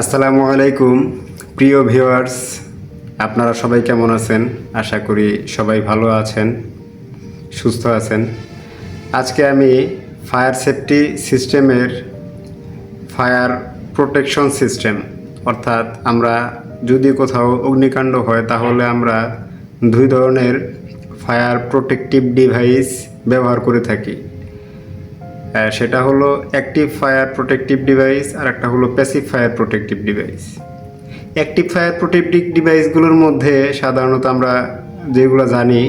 আসসালামু আলাইকুম। প্রিয় ভিউয়ার্স, আপনারা সবাই কেমন আছেন? আশা করি সবাই ভালো আছেন, সুস্থ আছেন। আজকে আমি ফায়ার সেফটি সিস্টেমের ফায়ার প্রোটেকশন সিস্টেম, অর্থাৎ আমরা যদি কোথাও অগ্নিকাণ্ড হয়, তাহলে আমরা দুই ধরনের ফায়ার প্রোটেকটিভ ডিভাইস ব্যবহার করে থাকি। সেটা হলো অ্যাক্টিভ ফায়ার প্রোটেকটিভ ডিভাইস আর একটা হলো passive fire protective device active fire protective ডিভাইসগুলোর মধ্যে সাধারণত আমরা যেগুলো জানি,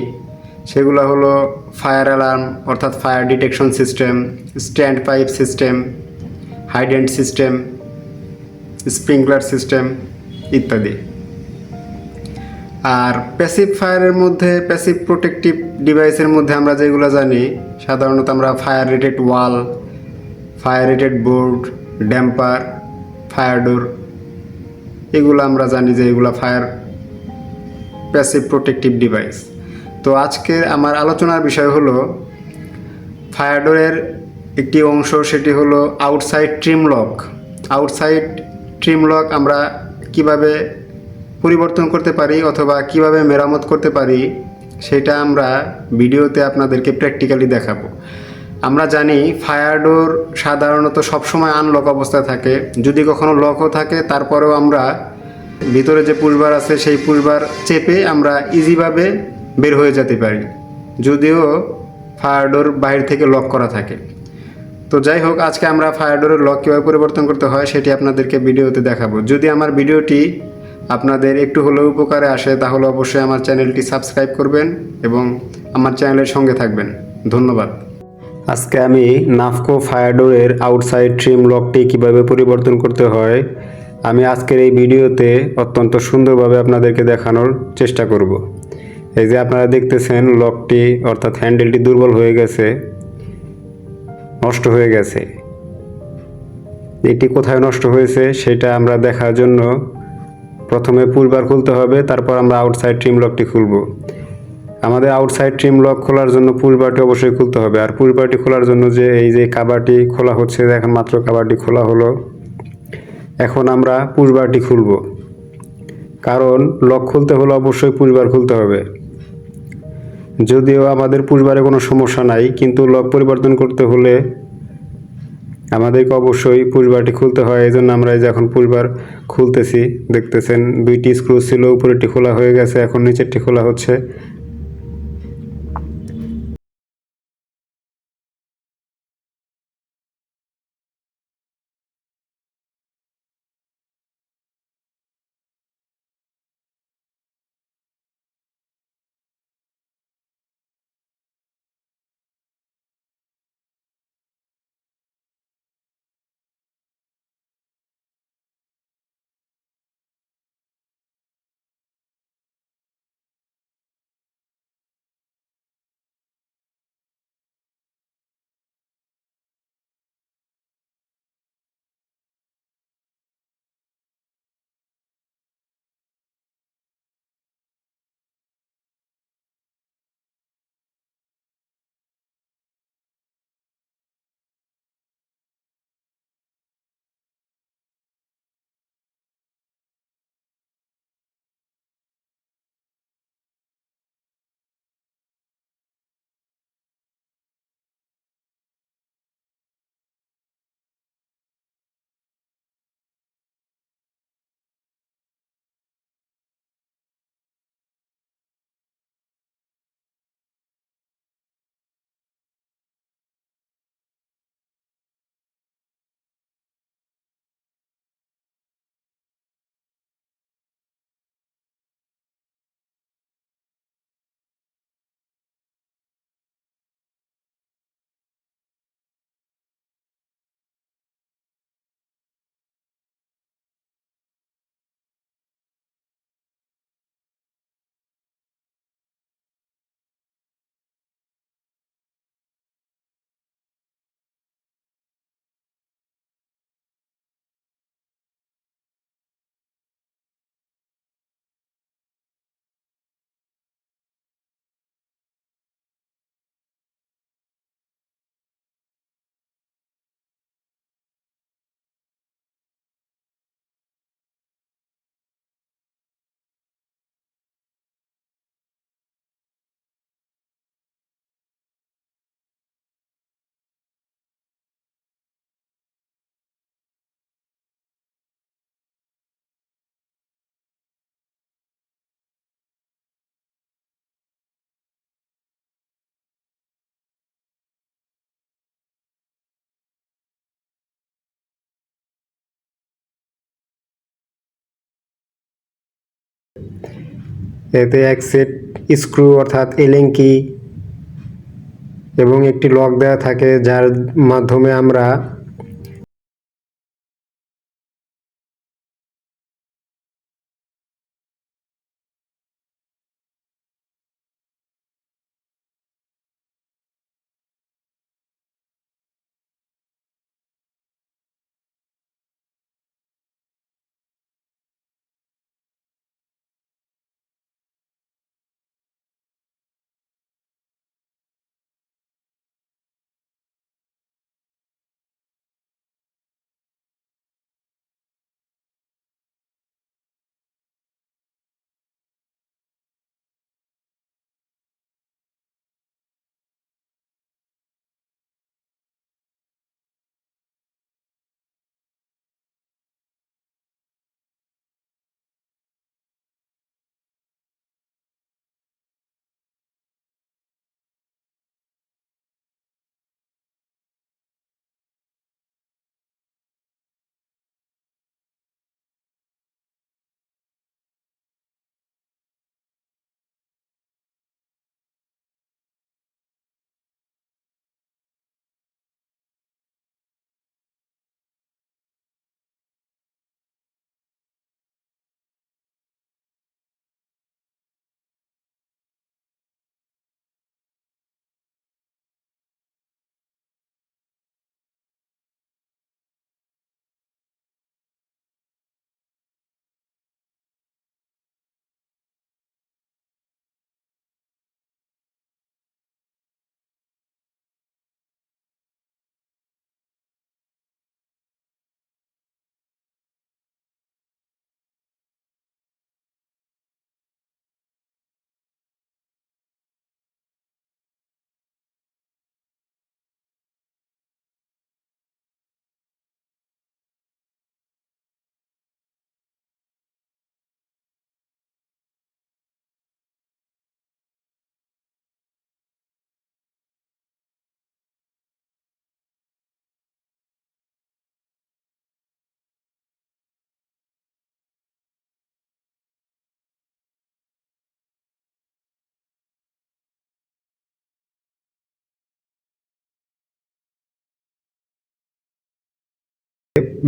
সেগুলো হলো ফায়ার অ্যালার্ম অর্থাৎ fire detection system stand pipe system hydrant system sprinkler system ইত্যাদি। আর প্যাসিভ ফায়ারের মধ্যে প্যাসিভ প্রোটেকটিভ ডিভাইসের মধ্যে আমরা যেগুলো জানি, সাধারণত আমরা fire rated wall fire rated board damper fire door এগুলো আমরা জানি যে এগুলো ফায়ার প্যাসিভ প্রোটেকটিভ ডিভাইস তো আজকে আমার আলোচনার বিষয় হলো ফায়ার ডোরের একটি অংশ সেটি হলো outside trim lock outside trim lock আমরা কীভাবে পরিবর্তন করতে পারি অথবা কীভাবে মেরামত করতে পারি সেটা আমরা ভিডিওতে আপনাদেরকে প্র্যাকটিক্যালি দেখাবো। আমরা জানি ফায়ার ডোর সাধারণত সবসময় আনলক অবস্থায় থাকে। যদি কখনো লকও থাকে, তারপরেও আমরা ভিতরে যে পুলবার আছে, সেই পুলবার চেপে আমরা ইজিভাবে বের হয়ে যেতে পারি। যদিও ফায়ার ডোর বাইরে থেকে লক করা থাকে। তো যাই হোক, আজকে আমরা ফায়ার ডোরের লক কীভাবে পরিবর্তন করতে হয়, সেটি আপনাদেরকে ভিডিওতে দেখাবো। যদি আমার ভিডিওটি আপনাদের একটু হলেও উপকারে আসে, তাহলে অবশ্যই আমার চ্যানেলটি সাবস্ক্রাইব করবেন এবং আমার চ্যানেলের সঙ্গে থাকবেন। ধন্যবাদ। আজকে আমি নাফকো ফায়ার ডোরের আউটসাইড ট্রিম লকটি কীভাবে পরিবর্তন করতে হয়, আমি আজকের এই ভিডিওতে অত্যন্ত সুন্দরভাবে আপনাদেরকে দেখানোর চেষ্টা করব। এই যে আপনারা দেখতেছেন লকটি অর্থাৎ হ্যান্ডেলটি দুর্বল হয়ে গেছে, নষ্ট হয়ে গেছে। এটি কোথায় নষ্ট হয়েছে, সেটা আমরা দেখার জন্য প্রথমে পুলবার খুলতে হবে, তারপর আমরা আউটসাইড ট্রিম লকটি খুলব। আমাদের আউটসাইড ট্রিম লক খোলার জন্য পুলবারটি অবশ্যই খুলতে হবে। আর পুলবারটি খোলার জন্য যে এই যে কাবারটি খোলা হচ্ছে এখন মাত্র কাবারটি খোলা হলো। এখন আমরা পুলবারটি খুলব। কারণ লক খুলতে হলে অবশ্যই পুলবার খুলতে হবে। যদিও আমাদের পুশবারে কোনো সমস্যা নাই, কিন্তু লক পরিবর্তন করতে হলে আমাদেরকে অবশ্যই পুশবারটি খুলতে হয় এই জন্য আমরা এই যে এখন পুশবার খুলতেছি, দেখতেছেন দুইটি স্ক্রু ছিল, উপরেরটি খোলা হয়ে গেছে, এখন নিচেরটি খোলা হচ্ছে। এতে এক সেট স্ক্রু অর্থাৎ এলেঙ্কি এবং একটি লক দেওয়া থাকে যার মাধ্যমে আমরা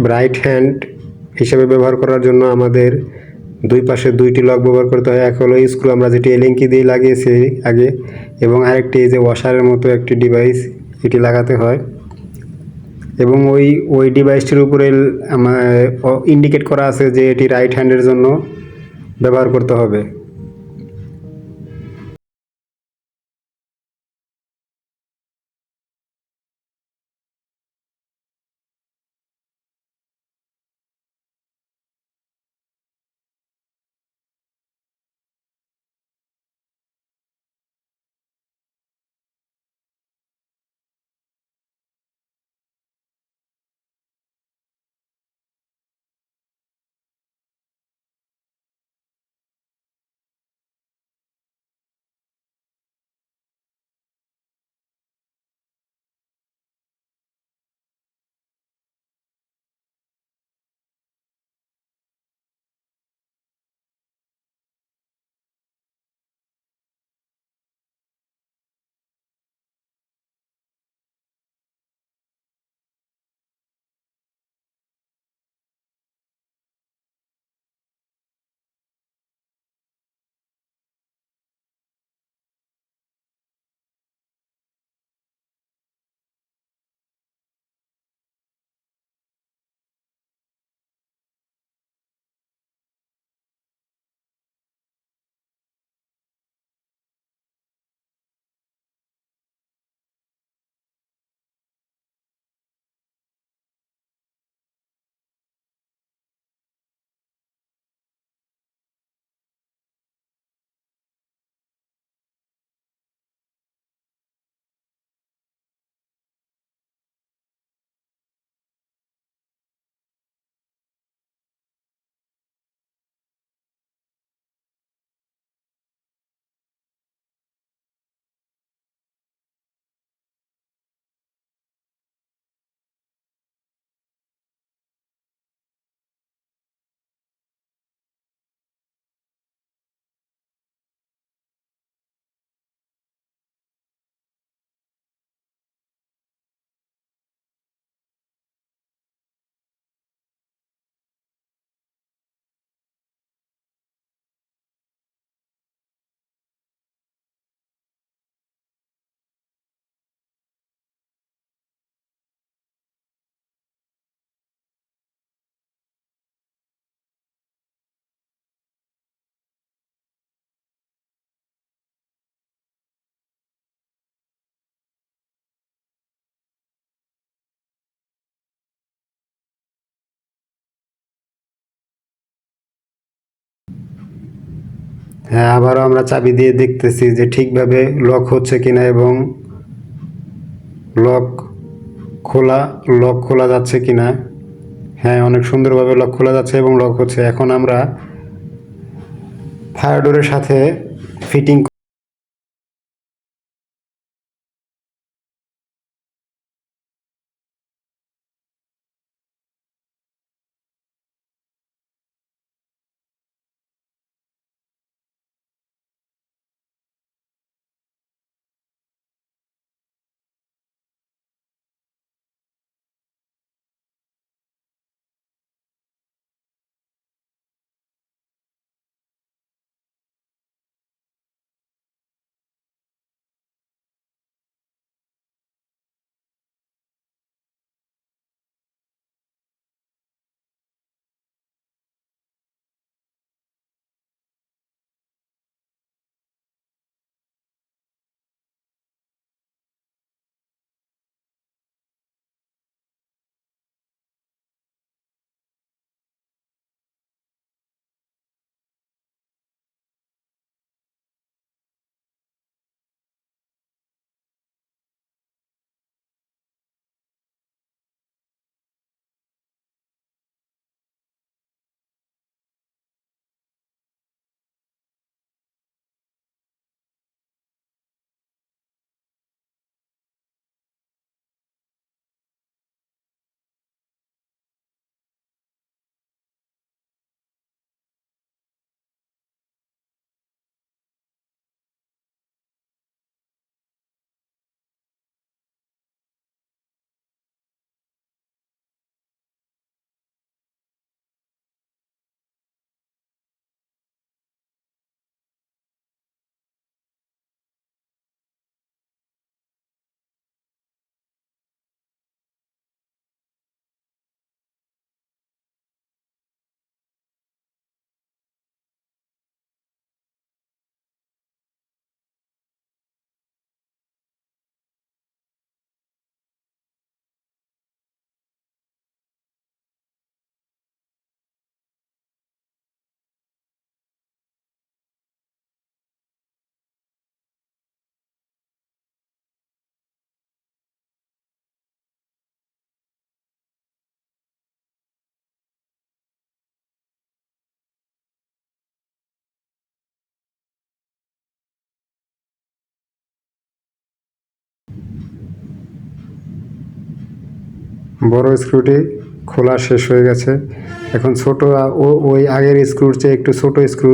ব্রাইট হ্যান্ড হিসেবে ব্যবহার করার জন্য আমাদের দুই পাশে দুইটি লক ব্যবহার করতে হয়। এক হলো স্ক্রু আমরা যেটি এলিঙ্কি দিয়ে লাগিয়েছি আগে এবং আরেকটি যে ওয়াশারের মতো একটি ডিভাইস এটি লাগাতে হয়। এবং ওই ওই ডিভাইসটির উপরে ইন্ডিকেট করা আছে যে এটি রাইট হ্যান্ডের জন্য ব্যবহার করতে হবে। আবারও আমরা চাবি দিয়ে দেখতেছি যে ঠিকভাবে লক হচ্ছে কিনা এবং লক খোলা লক খোলা যাচ্ছে কিনা। হ্যাঁ অনেক সুন্দরভাবে লক খোলা যাচ্ছে এবং লক হচ্ছে। এখন আমরা ফায়ার ডোরের সাথে ফিটিং বড় স্ক্রুটি খোলা শেষ হয়ে গেছে। এখন ছোটো ও, ওই আগের স্ক্রুর চেয়ে একটু ছোটো স্ক্রু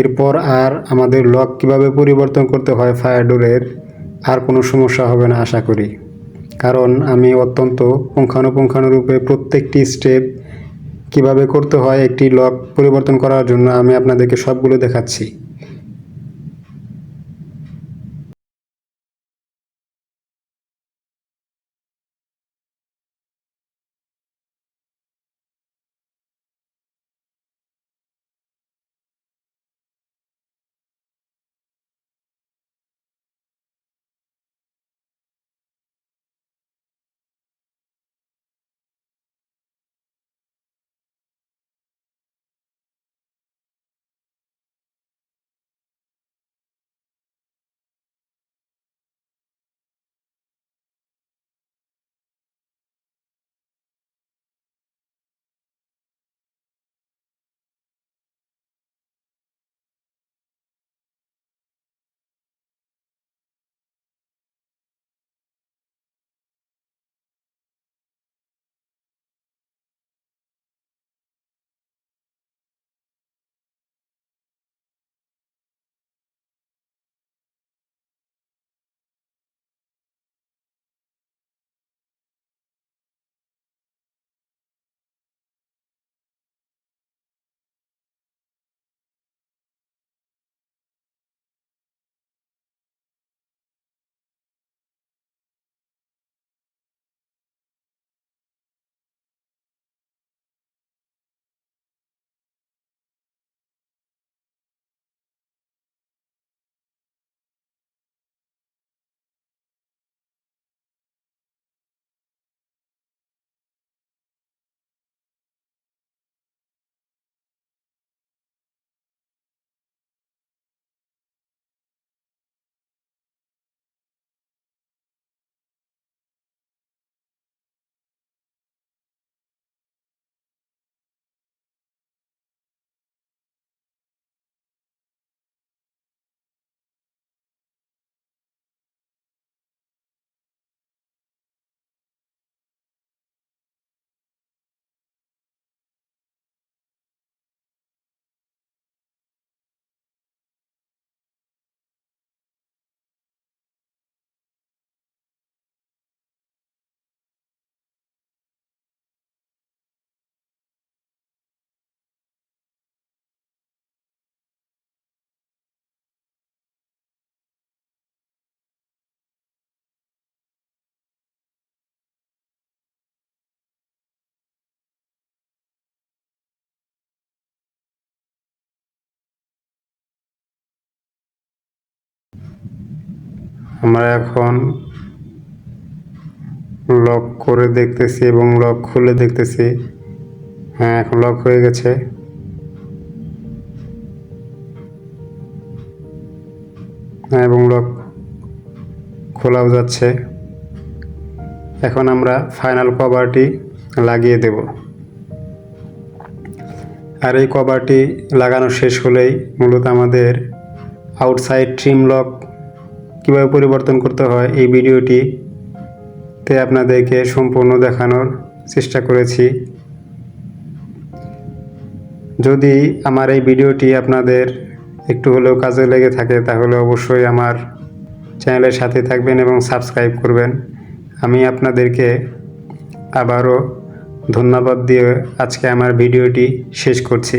এরপর আর আমাদের লক কীভাবে পরিবর্তন করতে হয় ফায়ার ডোরের, আর কোনো সমস্যা হবে না আশা করি। কারণ আমি অত্যন্ত পুঙ্খানুপুঙ্খানুরূপে প্রত্যেকটি স্টেপ কীভাবে করতে হয়, একটি লক পরিবর্তন করার জন্য আমি আপনাদেরকে সবগুলো দেখাচ্ছি। আমরা এখন লক করে দেখতেছি এবং লক খুলে দেখতেছি। হ্যাঁ এখন লক হয়ে গেছে। হ্যাঁ এবং লক খোলাও যাচ্ছে। এখন আমরা ফাইনাল কভারটি লাগিয়ে দেব। আর এই কভারটি লাগানো শেষ হলেই মূলত আমাদের আউটসাইড ট্রিম লক কীভাবে পরিবর্তন করতে হয় এই ভিডিওটি তে আপনাদেরকে সম্পূর্ণ দেখানোর চেষ্টা করেছি। যদি আমার এই ভিডিওটি আপনাদের একটু হলেও কাজে লেগে থাকে, তাহলে অবশ্যই আমার চ্যানেলের সাথে থাকবেন এবং সাবস্ক্রাইব করবেন। আমি আপনাদেরকে আবারও ধন্যবাদ দিয়ে আজকে আমার ভিডিওটি শেষ করছি।